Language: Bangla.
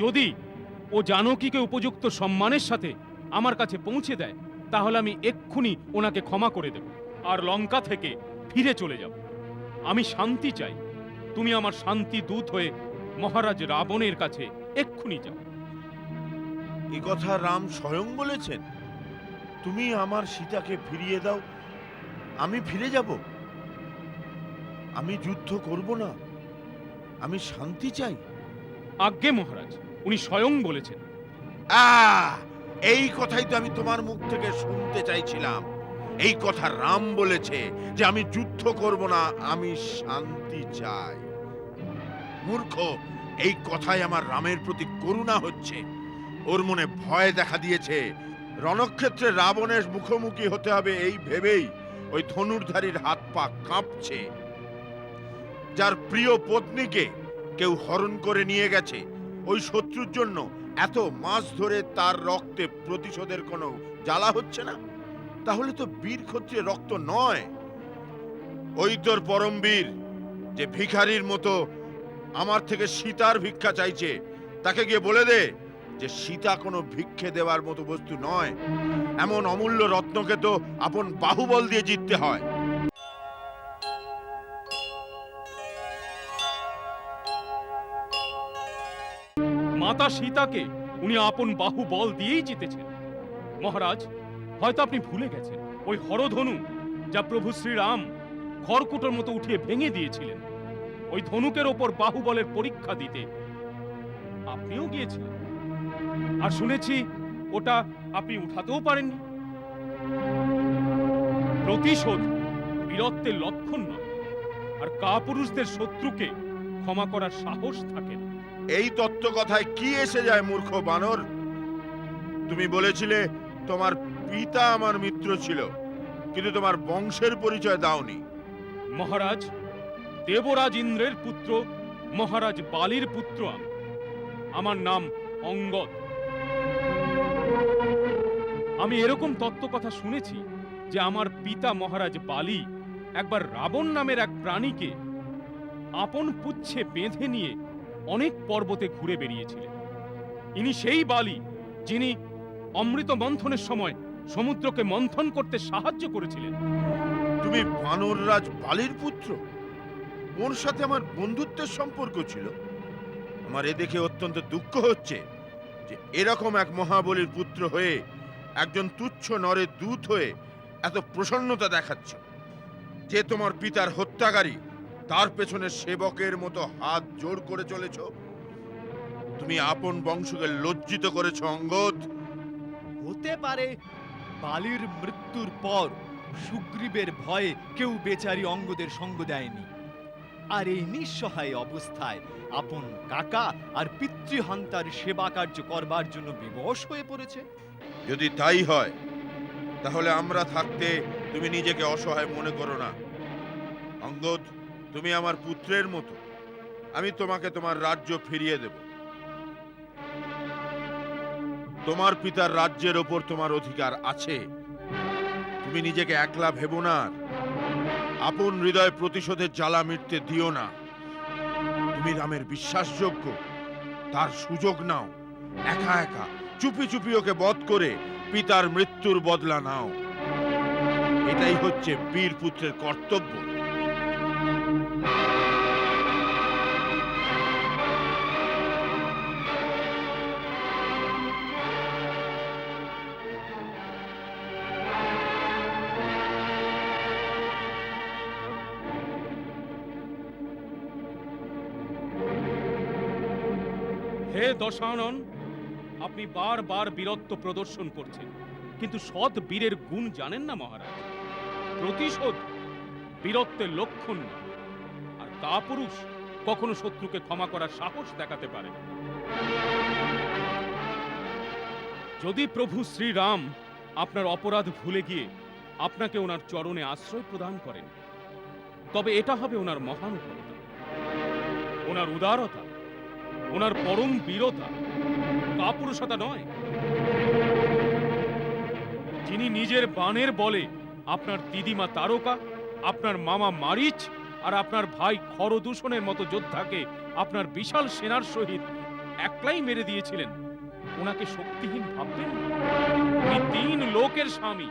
যদি ও জানকীকে উপযুক্ত সম্মানের সাথে আমার কাছে পৌঁছে দেয় তাহলে আমি এক্ষুনি ওনাকে ক্ষমা করে দেব আর লঙ্কা থেকে ফিরে চলে যাব। আমি শান্তি চাই। তুমি আমার শান্তি দূত হয়ে মহারাজ রাবণের কাছে এক্ষুনি যাও। এ কথা রাম স্বয়ং বলেছেন। তুমি আমার সীতাকে ফিরিয়ে দাও। আমি ফিরে যাব। আমি যুদ্ধ করব না। আমি শান্তি চাই। আজ্ঞে মহারাজ। উনি স্বয়ং বলেছেন। আহ এই কথাই তো আমি তোমার মুখ থেকে শুনতে চাইছিলাম। এই কথা রাম বলেছে যে আমি যুদ্ধ করব না, আমি শান্তি চাই। মূর্খ, এই কথাই আমার রামের প্রতি করুণা হচ্ছে। ওর মনে ভয় দেখা দিয়েছে। রণক্ষেত্রে রাবণের মুখোমুখি হতে হবে এই ভেবেই ওই ধনুর্ধারীর হাত পা কাঁপছে। যার প্রিয় পত্নীকে কেউ হরণ করে নিয়ে গেছে। ওই শত্রুর জন্য এত মাস ধরে তার রক্তে প্রতিশোধের কোনো জ্বালা হচ্ছে না? তাহলে তো বীর ক্ষত্রিয় রক্ত নয়। ওই তোর পরমবীর যে ভিখারির মতো আমার থেকে সীতার ভিক্ষা চাইছে, তাকে গিয়ে বলে দে যে সীতা কোনো ভিক্ষে দেওয়ার মতো বস্তু নয়। এমন অমূল্য রত্নকে তো আপন বাহুবল দিয়ে জিততে হয়। মাতা সীতাকে উনি আপন বাহু বল দিয়েই জিতেছেন। মহারাজ, হয়তো আপনি ভুলে গেছেন, ওই হরধনু যা প্রভু শ্রীরাম খড়কুটোর মতো উঠিয়ে ভেঙে দিয়েছিলেন, ওই ধনুকের ওপর বাহুবলের পরীক্ষা দিতে আপনিও গিয়েছিলেন। আর শুনেছি ওটা আপনি উঠাতেও পারেননি। প্রতিশোধ বীরত্বের লক্ষণ নয়, আর কাপুরুষদের শত্রুকে ক্ষমা করার সাহস থাকে না। এই তত্ত্ব কথায় কি এসে যায় মূর্খ বানর? তুমি বলেছিলে তোমার পিতা আমার মিত্র ছিল, কিন্তু তোমার বংশের পরিচয় দাওনি। মহারাজ, দেবরাজ ইন্দ্রের পুত্র, মহারাজ বালির পুত্র আমি। আমার নাম অঙ্গদ। আমি এরকম তত্ত্ব কথা শুনেছি যে আমার পিতা মহারাজ বালি একবার রাবণ নামের এক প্রাণীকে আপন পুচ্ছে বেঁধে নিয়ে অনেক পর্বতে ঘুরে বেরিয়েছিলেন। ইনি সেই বালি যিনি অমৃত মন্থনের সময় সমুদ্রকে মন্থন করতে সাহায্য করেছিলেন। তুমি বানররাজ বালির পুত্র? ওর সাথে আমার বন্ধুত্বের সম্পর্ক ছিল। আমার এ দেখে অত্যন্ত দুঃখ হচ্ছে যে এরকম এক মহাবলীর পুত্র হয়ে একজন তুচ্ছ নরের দূত হয়ে এত প্রসন্নতা দেখাচ্ছ যে তোমার পিতার হত্যাকারী তার পেছনে সেবকের মতো হাত জোড় করে চলেছ? তুমি আপন বংশকে লজ্জিত করেছ অঙ্গদ। হতে পারে বালির মৃত্যুর পর সুগ্রীবের ভয়ে কেউ বেচারি অঙ্গদের সঙ্গ দেয়নি। আর এই নিঃসহায় অবস্থায় আপন কাকা আর পিতৃহন্তার সেবা কার্য করবার জন্য বিবশ হয়ে পড়েছে। যদি তাই হয় তাহলে আমরা থাকতে তুমি নিজেকে অসহায় মনে করো না। অঙ্গদ তুমি আমার পুত্রের মতো। আমি তোমাকে তোমার রাজ্য ফিরিয়ে দেব। তোমার পিতার রাজ্যের ওপর তোমার অধিকার আছে। তুমি নিজেকে একলা ভেবো না আপন হৃদয় প্রতিশোধের জ্বালা মিটতে দিও না। তুমি রামের বিশ্বাসযোগ্য। তার সুযোগ নাও। একা একা, চুপি চুপি ওকে বধ করে পিতার মৃত্যুর বদলা নাও। এটাই হচ্ছে বীর পুত্রের কর্তব্য। হে দশানন, আপনি বারবার বীরত্ব প্রদর্শন করছেন, কিন্তু সৎ বীরের গুণ জানেন না মহারাজ। প্রতিশোধ বীরত্বের লক্ষণ না, আর কাপুরুষ কখনো শত্রুকে ক্ষমা করার সাহস দেখাতে পারে যদি প্রভু শ্রীরাম আপনার অপরাধ ভুলে গিয়ে আপনাকে ওনার চরণে আশ্রয় প্রদান করেন, তবে এটা হবে ওনার মহানুভবতা ওনার উদারতা ওনার পরম বীরতা। কাপুরুষতা নয়। যিনি নিজের বাণের বলে আপনার দিদিমা তারকা, আপনার মামা মারিচ, আর আপনার ভাই খরদূষণের মতো যোদ্ধাকে আপনার বিশাল সেনার সহিত একলাই মেরে দিয়েছিলেন, ওনাকে শক্তিহীন ভাববেন তিন লোকের স্বামী।